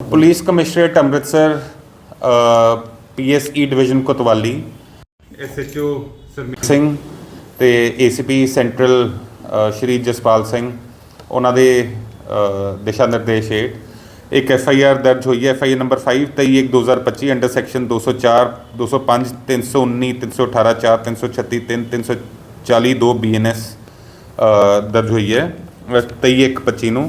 Police commissionerate Amritsar PSE division Kotwali SHO Sarmit Singh ਤੇ ACP central Shri Jaspal Singh ਉਹਨਾਂ ਦੇ ਦਿਸ਼ਾ ਨਿਰਦੇਸ਼ ਹੇਠ। ਇੱਕ ਐਫ ਆਈ ਆਰ ਦਰਜ ਹੋਈ ਹੈ F I R number 5 23 2025 under section 204 205 319 318 4 336 3 340 2 BNS ਦਰਜ ਹੋਈ ਹੈ। 23 ਇੱਕ 25 ਨੂੰ।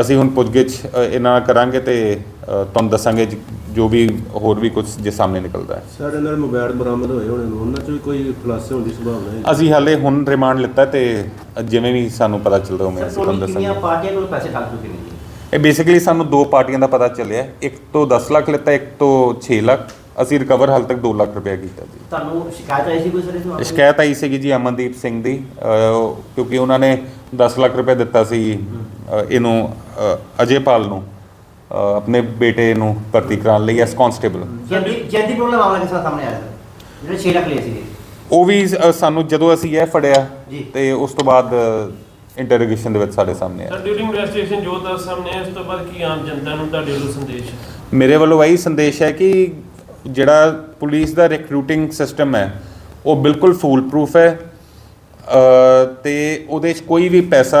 ਅਸੀਂ ਹੁਣ ਪੁੱਛਗਿੱਛ ਅ, ਇਹਨਾਂ ਨਾਲ ਕਰਾਂਗੇ ਤੇ ਅ, ਤੁਹਾਨੂੰ ਦੱਸਾਂਗੇ ਜ- ਜੋ ਵੀ ਹੋਰ ਵੀ ਕੁਝ ਜੇ ਸਾਹਮਣੇ ਨਿਕਲਦਾ ਹੈ। ਸਾਡੇ ਨਾਲ ਮੋਬਾਈਲ ਬਰਾਮਦ ਹੋਏ ਹੋਣੇ ਨੂੰ ਉਹਨਾਂ 'ਚ ਵੀ ਕੋਈ ਖੁਲਾਸੇ ਹੋਣ ਦੀ ਸੰਭਾਵਨਾ ਹੈ? ਅਸੀਂ ਹਾਲੇ ਹੁਣ ਰਿਮਾਂਡ ਲਿੱਤਾ ਤੇ ਜਿਵੇਂ ਵੀ ਸਾਨੂੰ ਪਤਾ ਚੱਲਦਾ ਉਵੇਂ ਅਸੀਂ ਤੁਹਾਨੂੰ ਦੱਸਾਂਗੇ। ਪਾਰਟੀਆਂ ਕੋਲ ਪੈਸੇ ਠੱਗ ਚੁੱਕੇ ਨੇ ਜੀ? ਇਹ ਬੇਸਿਕਲੀ ਸਾਨੂੰ ਦੋ ਪਾਰਟੀਆਂ ਦਾ ਪਤਾ ਚੱਲਿਆ। ਇੱਕ ਤੋਂ 10 ਲੱਖ ਲਿੱਤਾ ਇੱਕ ਤੋਂ 6 ਲੱਖ। ਅਸੀਂ ਰਿਕਵਰ ਹਾਲ ਤੱਕ 2 ਲੱਖ ਰੁਪਏ ਕੀਤਾ ਜੀ। ਤੁਹਾਨੂੰ ਸ਼ਿਕਾਇਤ ਆਈ ਸੀ ਕੋਈ ਸਰ ਇਸ ਮਾਮਲੇ? ਸ਼ਿਕਾਇਤ ਆਈ ਸੀਗੀ ਜੀ ਅਮਨਦੀਪ ਸਿੰਘ ਦੀ। ਕਿਉਂਕਿ ਉਹਨਾਂ ਨੇ 10 ਲੱਖ ਰੁਪਏ ਦਿੱਤਾ ਸੀ। ਇਹਨੂੰ ਅਹ, ਅਜੇਪਾਲ ਨੂੰ ਆਪਣੇ ਬੇਟੇ ਨੂੰ ਭਰਤੀ ਕਰਾਉਣ ਲਈ ਐਸ ਕਾਂਸਟੇਬਲ ਜੈਦੀ ਜੈਦੀ ਪ੍ਰੋਬਲਮ ਮਾਮਲਾ ਕਿਸ ਤਰ੍ਹਾਂ ਸਾਹਮਣੇ ਆਇਆ ਸਰ ਜਿਹੜੇ 6 ਲੱਖ ਲਏ ਸੀਗੇ। ਉਹ ਵੀ ਸਾਨੂੰ ਜਦੋਂ ਅਸੀਂ ਇਹ ਫੜਿਆ। ਤੇ ਉਸ ਤੋਂ ਬਾਅਦ ਇੰਟਰੋਗੇਸ਼ਨ ਦੇ ਵਿੱਚ ਸਾਡੇ ਸਾਹਮਣੇ ਸਰ ਆਇਆ ਡਿਊਰਿੰਗ ਇਨਵੈਸਟੀਗੇਸ਼ਨ ਜੋ ਦੱਸ ਸਾਹਮਣੇ ਆਇਆ, ਇਸ ਤੋਂ ਬਾਅਦ ਕੀ ਆਮ ਜਨਤਾ ਨੂੰ ਤੁਹਾਡੇ ਵੱਲੋਂ ਸੰਦੇਸ਼ ਮੇਰੇ ਵੱਲੋਂ ਇਹੀ ਸੰਦੇਸ਼ ਹੈ ਕਿ ਜਿਹੜਾ ਪੁਲਿਸ ਦਾ ਰਿਕਰੂਟਿੰਗ ਸਿਸਟਮ ਹੈ ਉਹ ਬਿਲਕੁਲ ਫੂਲ ਪ੍ਰੂਫ ਹੈ ਤੇ ਉਹਦੇ 'ਚ ਕੋਈ ਵੀ ਪੈਸਾ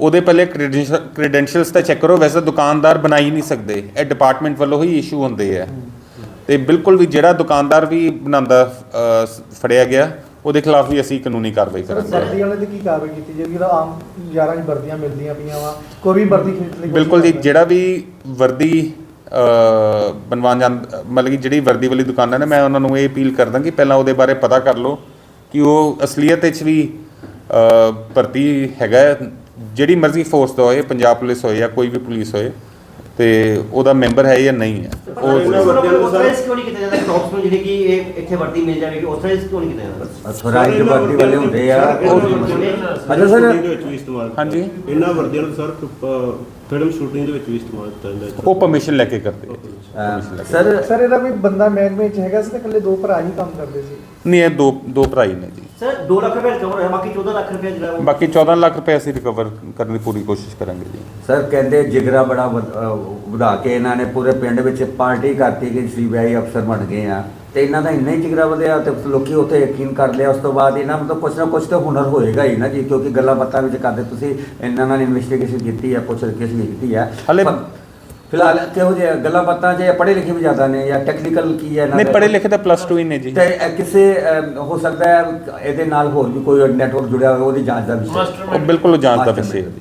ਉਹਦੇ ਪਹਿਲੇ ਕ੍ਰੈਡੈਂਸ਼ੀਅਲਸ ਤਾਂ ਚੈੱਕ ਕਰੋ ਵੈਸੇ ਦੁਕਾਨਦਾਰ ਬਣਾ ਹੀ ਨਹੀਂ ਸਕਦੇ। ਇਹ ਡਿਪਾਰਟਮੈਂਟ ਵੱਲੋਂ ਹੀ ਇਸ਼ੂ ਹੁੰਦੇ ਆ। ਤੇ ਬਿਲਕੁਲ ਵੀ ਜਿਹੜਾ ਦੁਕਾਨਦਾਰ ਵੀ ਬਣਾਉਂਦਾ ਫੜਿਆ ਗਿਆ ਉਹਦੇ ਖਿਲਾਫ ਵੀ ਅਸੀਂ ਕਾਨੂੰਨੀ ਕਾਰਵਾਈ ਕਰਾਂਗੇ। ਵਰਦੀ ਵਾਲੇ ਤੇ ਕੀ ਕਾਰਵਾਈ ਕੀਤੀ ਜਾਏਗੀ? ਜਿਹੜਾ ਆਮ 11 ਚ ਵਰਦੀਆਂ ਮਿਲਦੀਆਂ ਪਈਆਂ ਵਾ ਕੋਈ ਵੀ ਵਰਦੀ ਖਰੀਦ ਲਈ ਬਿਲਕੁਲ ਜੀ ਜਿਹੜਾ ਵੀ ਵਰਦੀ ਬਣਵਾਉਣ ਜਾਂ ਮਤਲਬ ਕਿ ਜਿਹੜੀ ਵਰਦੀ ਵਾਲੀ ਦੁਕਾਨਾਂ ਨੇ ਮੈਂ ਉਹਨਾਂ ਨੂੰ ਇਹ ਅਪੀਲ ਕਰਦਾ ਕਿ ਪਹਿਲਾਂ ਉਹਦੇ ਬਾਰੇ ਪਤਾ ਕਰ ਲਓ ਕਿ ਉਹ ਅਸਲੀਅਤ ਵਿੱਚ ਵੀ ਭਰਤੀ ਹੈਗਾ। ਜਿਹੜੀ ਮਰਜ਼ੀ ਫੋਰਸ ਦਾ ਹੋਏ ਪੰਜਾਬ ਪੁਲਿਸ ਹੋਏ ਜਾਂ ਕੋਈ ਵੀ ਪੁਲਿਸ ਹੋਏ ਤੇ ਉਹਦਾ ਮੈਂਬਰ ਹੈ ਜਾਂ ਨਹੀਂ ਹੈ ਉਹ ਆਥੋਰਾਈਜ਼ ਕਿਉਂ ਨਹੀਂ ਕੀਤਾ ਜਾਂਦਾ ਟੌਪਸ ਨੂੰ ਜਿਹੜੀ ਕਿ ਇਹ ਇੱਥੇ ਵਰਦੀ ਮਿਲ ਜਾਵੇਗੀ ਆਥੋਰਾਈਜ਼ ਕਿਉਂ ਨਹੀਂ ਕੀਤਾ ਜਾਂਦਾ ਅਥੋਰਾਈਜ਼ਡ ਵਰਦੀ ਵਾਲੇ ਹੁੰਦੇ ਆ ਅੱਛਾ ਸਰ। ਹਾਂਜੀ। ਇਹਨਾਂ ਵਰਦੀਆਂ ਨੂੰ ਸਰ ਫਿਲਮ ਸ਼ੂਟਿੰਗ ਦੇ ਵਿੱਚ ਵੀ ਇਸਤੇਮਾਲ ਕੀਤਾ ਜਾਂਦਾ ਹੈ। ਉਹ ਪਰਮਿਸ਼ਨ ਲੈ ਕੇ ਕਰਦੇ ਆ। ਸਰ ਸਰ ਇਹਦਾ ਵੀ ਬੰਦਾ ਮਹਿਕਮੇ 'ਚ ਹੈਗਾ ਸੀ ਤੇ ਇਕੱਲੇ ਦੋ ਭਰਾ ਹੀ ਕੰਮ ਕਰਦੇ ਸੀ? ਨਹੀਂ ਇਹ ਦੋ ਦੋ ਭਰਾ ਹੀ ਨੇ ਜੀ। ਸਰ 2 ਲੱਖ ਰੁਪਏ ਰਿਕਵਰ ਹੋਇਆ ਬਾਕੀ 14 ਲੱਖ ਰੁਪਏ ਜਿਹੜਾ ਉਹ ਬਾਕੀ 14 ਲੱਖ ਰੁਪਏ ਅਸੀਂ ਰਿਕਵਰ ਕਰਨ ਦੀ ਪੂਰੀ ਕੋਸ਼ਿਸ਼ ਕਰਾਂਗੇ ਜੀ। ਸਰ ਕਹਿੰਦੇ ਜਿਗਰਾ ਬੜਾ ਵਧਾ ਕੇ ਇਹਨਾਂ ਨੇ ਪੂਰੇ ਪਿੰਡ ਵਿੱਚ ਪਾਰਟੀ ਕਰਤੀ ਕਿ ਸੀਬੀਆਈ ਅਫਸਰ ਬਣ ਗਏ ਆ। ਤੇ ਇਹਨਾਂ ਦਾ ਇੰਨਾ ਹੀ ਜਿਗਰਾ ਵਧਿਆ ਤੇ ਲੋਕੀ ਉੱਥੇ ਯਕੀਨ ਕਰ ਲਿਆ ਉਸ ਤੋਂ ਬਾਅਦ ਇਹਨਾਂ ਮਤਲਬ ਕੁਛ ਨਾ ਕੁਛ ਤਾਂ ਹੁਨਰ ਹੋਏਗਾ ਹੀ ਨਾ ਜੀ ਕਿਉਂਕਿ ਗੱਲਾਂ ਬਾਤਾਂ ਵਿੱਚ ਕਰਦੇ ਤੁਸੀਂ ਇਹਨਾਂ ਨਾਲ ਇਨਵੈਸਟੀਗੇਸ਼ਨ ਕੀਤੀ ਹੈ ਪੁੱਛ ਰਿਕੇਸ਼ ਵੀ ਕੀਤੀ ਹੈ ਹਾਲੇ- ਫਿਲਹਾਲ ਕਿਹੋ ਜਿਹੇ ਗੱਲਾਂ ਬਾਤਾਂ ਜੇ ਪੜ੍ਹੇ ਲਿਖੇ ਵੀ ਜ਼ਿਆਦਾ ਨੇ ਜਾਂ ਟੈਕਨੀਕਲ ਕੀ ਹੈ ਇਹਨਾਂ ਨਹੀਂ? ਪੜ੍ਹੇ ਲਿਖੇ ਤਾਂ ਪਲੱਸ 2 ਹੀ ਨੇ ਜੀ। ਤੇ ਇਹ ਕਿਸੇ ਅਹ, ਹੋ ਸਕਦਾ ਹੈ ਇਹਦੇ ਨਾਲ ਹੋਰ ਵੀ ਕੋਈ ਨੈਟਵਰਕ ਜੁੜਿਆ ਹੋਵੇ ਉਹਦੀ ਜਾਂਚ ਦਾ ਵਿਸ਼ਾ। ਉਹ ਬਿਲਕੁਲ ਜਾਂਚ ਦਾ ਵਿਸ਼ੇ ਹੈ। ਜੀ